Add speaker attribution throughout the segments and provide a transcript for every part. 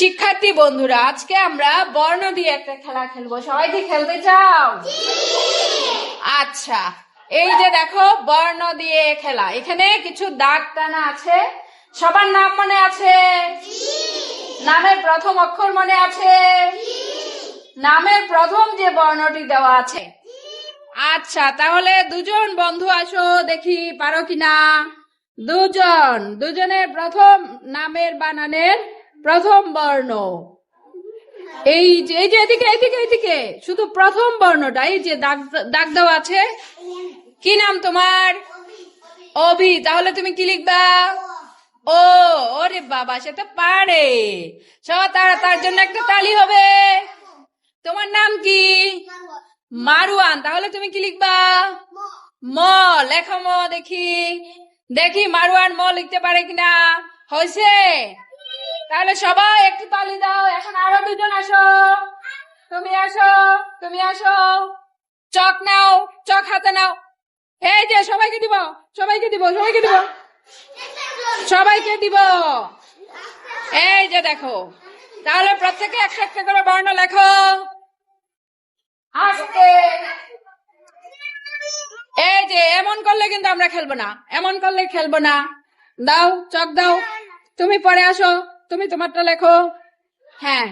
Speaker 1: শিক্ষার্থী বন্ধুরা, আজকে আমরা বর্ণ দিয়ে একটা খেলা খেলব। সবাই কি খেলতে চাও? আচ্ছা এই যে দেখো, বর্ণ দিয়ে খেলা। এখানে কিছু দাগ টানা আছে। সবার নাম মনে আছে? নামের প্রথম অক্ষর মনে আছে? নামের প্রথম যে বর্ণটি দেওয়া আছে। আচ্ছা তাহলে দুজন বন্ধু আসো, দেখি পারো কিনা। দুজন, দুজনের প্রথম নামের বানানের প্রথম বর্ণ। এই যে এই যে, এদিকে এদিকে এদিকে। শুধু প্রথম বর্ণটা এই যে দাগ দাগ দেওয়া আছে। কি নাম তোমার? অভি। তাহলে তুমি কি লিখবা? ও, ওরে বাবা, সে তো পারে। সব তার তার জন্য একটা তালি হবে। তোমার নাম কি? মারুয়ান। তাহলে তুমি কি লিখবা? ম। লেখো ম, দেখি। দেখি মারুয়ান ম লিখতে পারে কিনা। হয়েছে তাহলে সবাই একটি তালি দাও, এখন আরও দুজন আসো। তুমি আসো তুমি আসো। চক নাও, চক হাতে নাও। এই যে, সবাইকে দিব সবাইকে দিব সবাইকে দিব। সবাইকে দিব। এই যে দেখো, তাহলে প্রত্যেকে একটা একটা করে বর্ণ লেখো। আস্তে এই যে, এমন করলে কিন্তু আমরা খেলব না, এমন করলে খেলব না। দাও, চক দাও। তুমি পরে আসো। তুমি তোমারটা লেখো। হ্যাঁ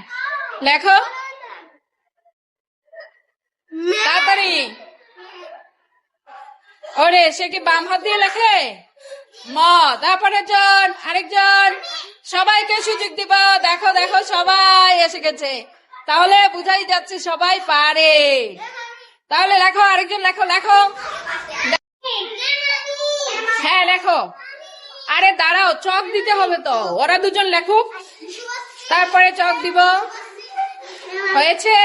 Speaker 1: লেখো। তাড়াতাড়ি। ওরে, সে কি বাম হাত দিয়ে লেখে? ম তারপরে জন, আরেকজন। সবাইকে সুযোগ দিব। দেখো দেখো, সবাই এসে গেছে। তাহলে বুঝাই যাচ্ছে সবাই পারে। তাহলে লেখো, আরেকজন লেখো লেখো। হ্যাঁ লেখো। আরে দাঁড়াও, চক দিতে হবে তো। ওরা দুজন লেখুক। তারপরে চক দিব। হয়েছে।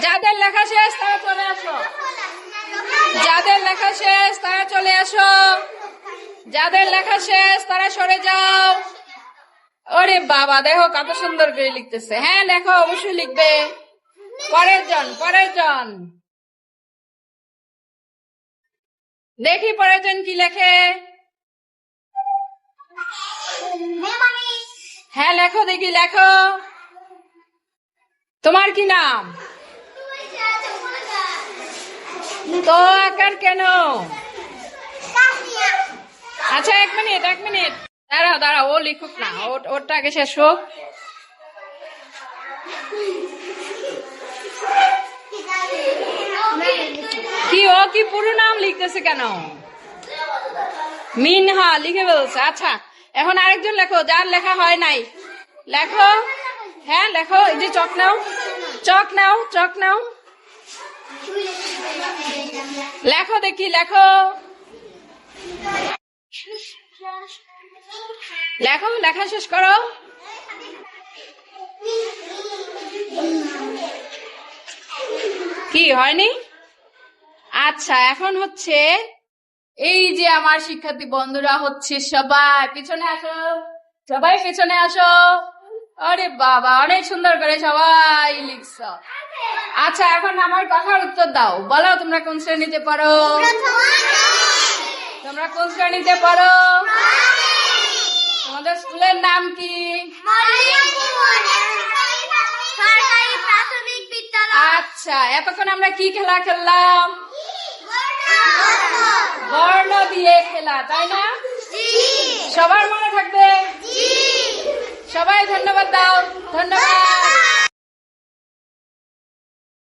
Speaker 1: যাদের লেখা শেষ, তারা চলে আসো। যাদের লেখা শেষ, তারা চলে আসো। যাদের লেখা শেষ, তারা সরে যাও। ওরে বাবা, দেখো কত সুন্দর করে লিখতেছে। হ্যাঁ লেখো অবশ্যই লিখবে। পরের জন পরের জন। দেখি পরের জন কি লেখে। হ্যাঁ লেখো দেখি, লেখো। তোমার কি নাম? তো আকার কেন? আচ্ছা এক মিনিট এক মিনিট। দাঁড়াও দাঁড়াও, ও লিখুক না ওর- ওরটা আগে শেষ হোক। কি, ও কি পুরো নাম লিখতেছে কেন? মিনহা, লিখে বলছে আচ্ছা এখন আরেকজন লেখো, যার লেখা হয় নাই। লেখো। হ্যাঁ লেখো, এই যে চক নাও। চক নাও চক নাও। লেখো দেখি, লেখো। লেখো, লেখা শেষ করো। কি, হয়নি? আচ্ছা এখন হচ্ছে এই যে আমার শিক্ষার্থী বন্ধুরা হচ্ছে সবাই পিছনে আসো। সবাই পিছনে আসো। আরে বাবা অনেক সুন্দর করে সবাই লিখছ। আচ্ছা এখন আমার কথার উত্তর দাও। বলো তোমরা কোন শ্রেণীতে পড়ো? তোমরা কোন শ্রেণীতে পড়ো? তোমাদের স্কুলের নাম কি? আচ্ছা এতক্ষণ আমরা কি খেলা খেললাম? বর্ণ দিয়ে খেলা তাই না? সবার মনে থাকবে? সবাই ধন্যবাদ দাও ধন্যবাদ।